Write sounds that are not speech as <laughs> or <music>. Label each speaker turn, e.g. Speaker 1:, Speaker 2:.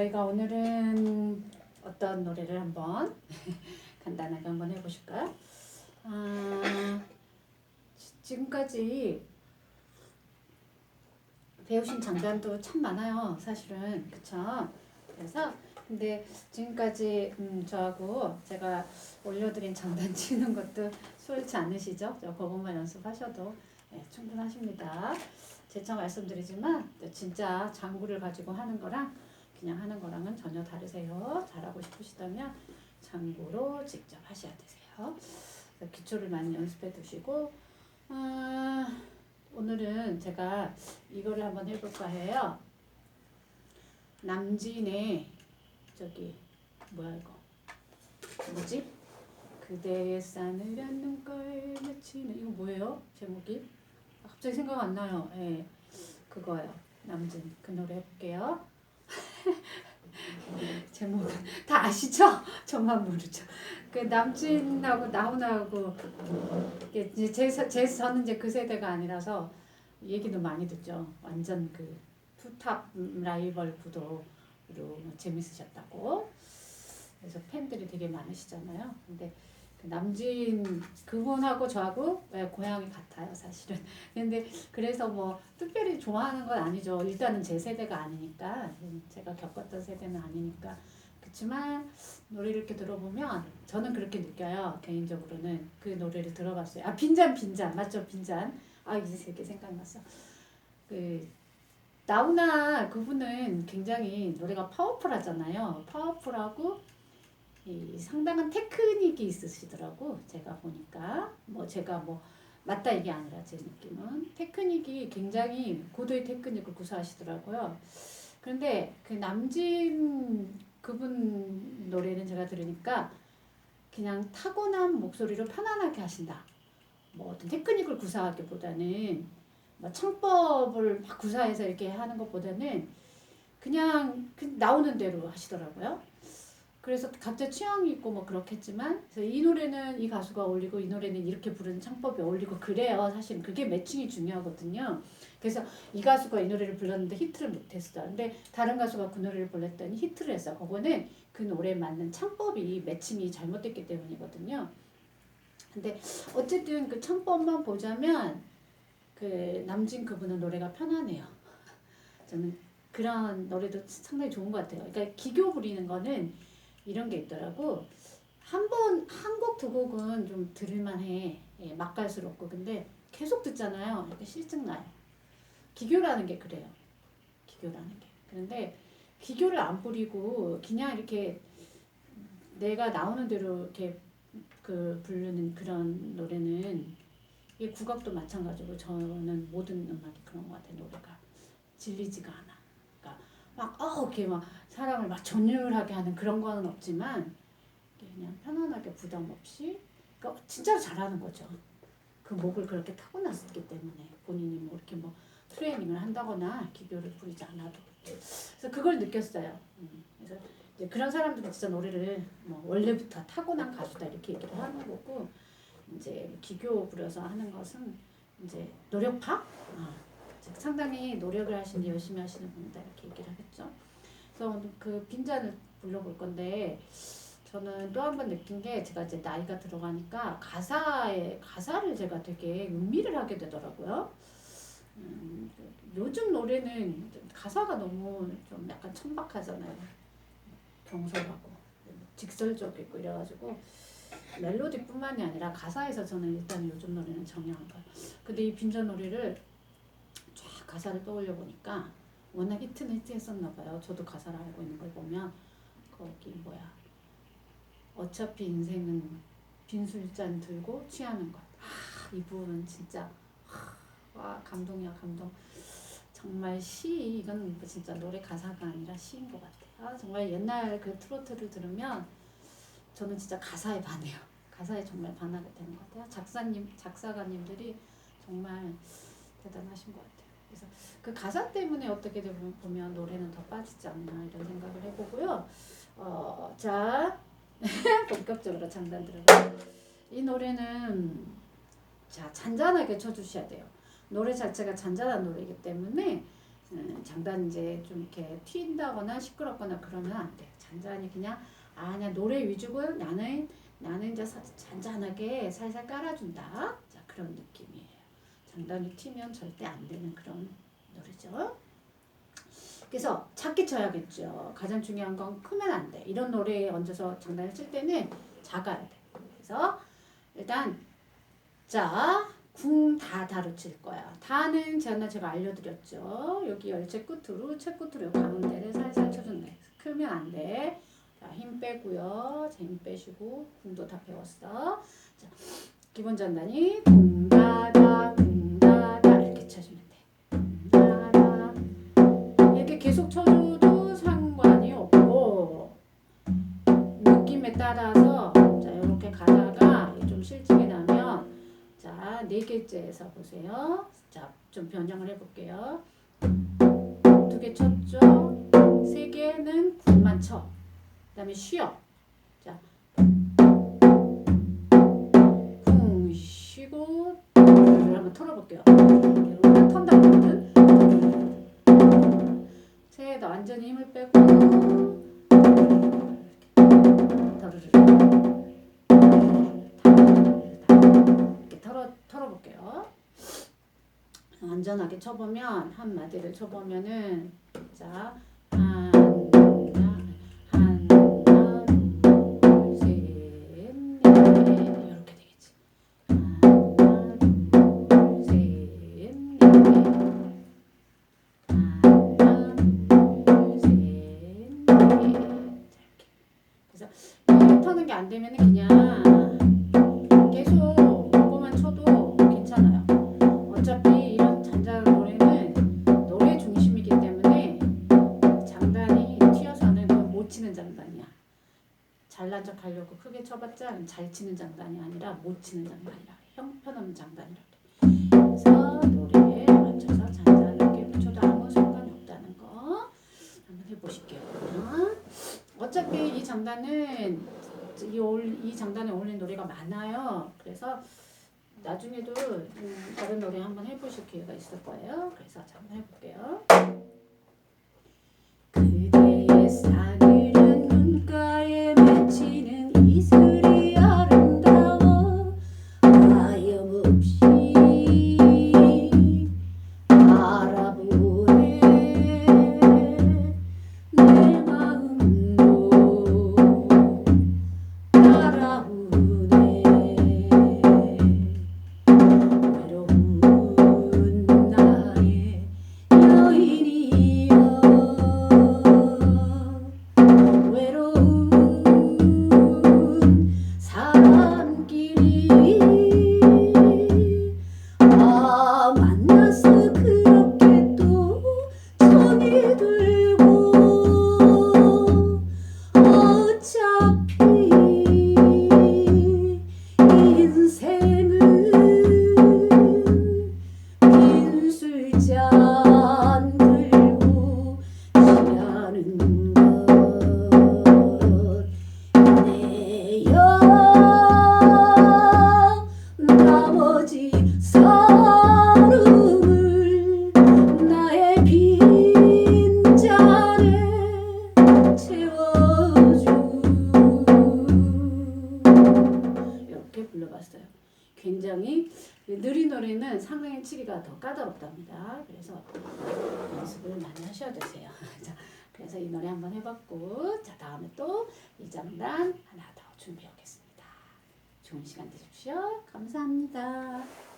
Speaker 1: 저희가 오늘은 어떤 노래를 한번 <laughs> 간단하게 한번 해보실까요? 아, 지- 지금까지 배우신 장단도 참 많아요, 사실은 그쵸? 그래서 근데 지금까지 음, 저하고 제가 올려드린 장단 <laughs> 치는 것도 수월치 않으시죠? 저 그것만 연습하셔도 네, 충분하십니다. 재차 말씀드리지만 진짜 장구를 가지고 하는 거랑 그냥 하는 거랑은 전혀 다르세요. 잘하고 싶으시다면 장구로 직접 하셔야 되세요. 기초를 많이 연습해 두시고 아, 오늘은 제가 이거를 한번 해볼까 해요. 남진의 저기 뭐야 이거 뭐지? 그대의 싸늘한 눈가에 맺히는 이거 뭐예요? 제목이? 아, 갑자기 생각 안 나요. 예, 그거요. 남진 그 노래 해볼게요. 제목 다 아시죠? <laughs> 저만 모르죠. 그 남진하고 나훈아하고 이게 이제 제, 세- 제 저는 이제 그 세대가 아니라서 얘기도 많이 듣죠. 완전 그 투탑 라이벌 구도로 재밌으셨다고. 그래서 팬들이 되게 많으시잖아요. 근데 그 남진 그분하고 저하고 예, 고향이 같아요, 사실은. <laughs> 근데 그래서 뭐 특별히 좋아하는 건 아니죠. 일단은 제 세대가 아니니까 음, 제가 겪었던 세대는 아니니까. 그렇지만 노래를 이렇게 들어보면 저는 그렇게 느껴요. 개인적으로는 그 노래를 들어봤어요. 아 빈잔 빈잔 맞죠 빈잔. 아 이제 이렇게 생각났어. 그 나훈아 그분은 굉장히 노래가 파워풀하잖아요. 파워풀하고 이 상당한 테크닉이 있으시더라고 제가 보니까 뭐 제가 뭐 맞다 이게 아니라 제 느낌은 테크닉이 굉장히 고도의 테크닉을 구사하시더라고요. 그런데 그 남진 그분 노래는 제가 들으니까 그냥 타고난 목소리로 편안하게 하신다. 뭐 어떤 테크닉을 구사하기보다는 뭐 창법을 막 구사해서 이렇게 하는 것보다는 그냥 그 나오는 대로 하시더라고요. 그래서 각자 취향이 있고 뭐 그렇겠지만 이 노래는 이 가수가 어울리고 이 노래는 이렇게 부르는 창법이 어울리고 그래요. 사실 그게 매칭이 중요하거든요. 그래서 이 가수가 이 노래를 불렀는데 히트를 못했어. 근데 다른 가수가 그 노래를 불렀더니 히트를 했어. 그거는 그 노래에 맞는 창법이 매칭이 잘못됐기 때문이거든요. 근데 어쨌든 그 창법만 보자면 그 남진 그분은 노래가 편하네요. <laughs> 저는 그런 노래도 상당히 좋은 것 같아요. 그러니까 기교 부리는 거는 이런 게 있더라고. 한 번, 한 곡 두 곡은 좀 들을만해. 예, 맛깔스럽고. 근데 계속 듣잖아요. 이렇게 실증 나요. 기교라는 게 그래요. 기교라는 게. 그런데 기교를 안 부리고 그냥 이렇게 내가 나오는 대로 이렇게 그 부르는 그런 노래는 이 국악도 마찬가지고 저는 모든 음악이 그런 것 같아요. 노래가 질리지가 않아. 그러니까 막 어, 이렇게 막 사람을 막 전율하게 하는 그런 거는 없지만 그냥 편안하게 부담 없이 그러니까 진짜로 잘하는 거죠. 그 목을 그렇게 타고났기 때문에 본인이 뭐 이렇게 뭐 트레이닝을 한다거나 기교를 부리지 않아도 그래서 그걸 느꼈어요. 음, 그래서 이제 그런 사람들은 진짜 노래를 뭐 원래부터 타고난 가수다 이렇게 얘기를 하는 거고 이제 기교 부려서 하는 것은 이제 노력파 아, 즉 상당히 노력을 하시는 열심히 하시는 분이다 이렇게 얘기를 하겠죠. 그래서 그 빈잔을 불러볼 건데 저는 또 한 번 느낀 게 제가 이제 나이가 들어가니까 가사에 가사를 제가 되게 음미를 하게 되더라고요. 음, 요즘 노래는 좀 가사가 너무 좀 약간 천박하잖아요. 경솔하고 직설적이고 이래가지고 멜로디뿐만이 아니라 가사에서 저는 일단 요즘 노래는 정해한 거예요. 근데 이 빈전 노래를 쫙 가사를 떠올려 보니까 워낙 히트는 히트했었나 봐요. 저도 가사를 알고 있는 걸 보면 거기 뭐야 어차피 인생은 빈술잔 들고 취하는 것. 아, 이 부분은 진짜 아, 와 감동이야 감동. 정말 시 이건 진짜 노래 가사가 아니라 시인 것 같아. 아 정말 옛날 그 트로트를 들으면 저는 진짜 가사에 반해요. 가사에 정말 반하게 되는 것 같아요. 작사님 작사가님들이 정말 대단하신 것 같아요. 그래서 그 가사 때문에 어떻게 보면, 보면 노래는 더 빠지지 않나 이런 생각을 해보고요. 어, 자 <laughs> 본격적으로 장단 들어가. 이 노래는 자 잔잔하게 쳐주셔야 돼요. 노래 자체가 잔잔한 노래이기 때문에 음, 장단 이제 좀 이렇게 튄다거나 시끄럽거나 그러면 안 돼요. 잔잔히 그냥 아 그냥 노래 위주고 나는 나는 이제 사- 잔잔하게 살살 깔아준다. 자 그런 느낌이에요. 장단이 튀면 절대 안 되는 그런 노래죠. 그래서 작게 쳐야겠죠. 가장 중요한 건 크면 안 돼. 이런 노래에 얹어서 장단을 칠 때는 작아야 돼. 그래서 일단 자, 궁 다 다로 칠 거야. 다는 제가 제가 알려드렸죠. 여기 열채 끝으로 채 끝으로 요 가운데를 살살 쳐준다. 크면 안 돼. 자, 힘 빼고요. 자, 힘 빼시고 궁도 다 배웠어. 자, 기본 전단이 궁다다 궁다다 이렇게 쳐주면 돼. 궁다다 이렇게 계속 쳐줘도 상관이 없고 느낌에 따라서 자 이렇게 가다가 좀 실증이 나면 자 네 개째에서 보세요. 자 좀 변형을 해볼게요. 두 개 쳤죠. 세 개는 군만 쳐. 그 다음에 쉬어. 자, 궁 쉬고 한번 털어볼게요. 이렇게 턴다. 새에다 완전히 힘을 빼고 안전하게 쳐보면 한 마디를 쳐보면은 자 쳐봤자 잘 치는 장단이 아니라 못 치는 장단이라 형편없는 장단이라 그래. 그래서 노래에 맞춰서 잔잔하게 붙여도 아무 상관이 없다는 거 한번 해보실게요. 어차피 이 장단은 이, 어울- 이 장단에 어울리는 노래가 많아요. 그래서 나중에도 음, 다른 노래 한번 해보실 기회가 있을 거예요. 그래서 자, 한번 해볼게요. 치기가 더 까다롭답니다. 그래서 연습을 많이 하셔야 되세요. <laughs> 자, 그래서 이 노래 한번 해봤고, 자 다음에 또 이 장단 하나 더 준비하겠습니다. 좋은 시간 되십시오. 감사합니다.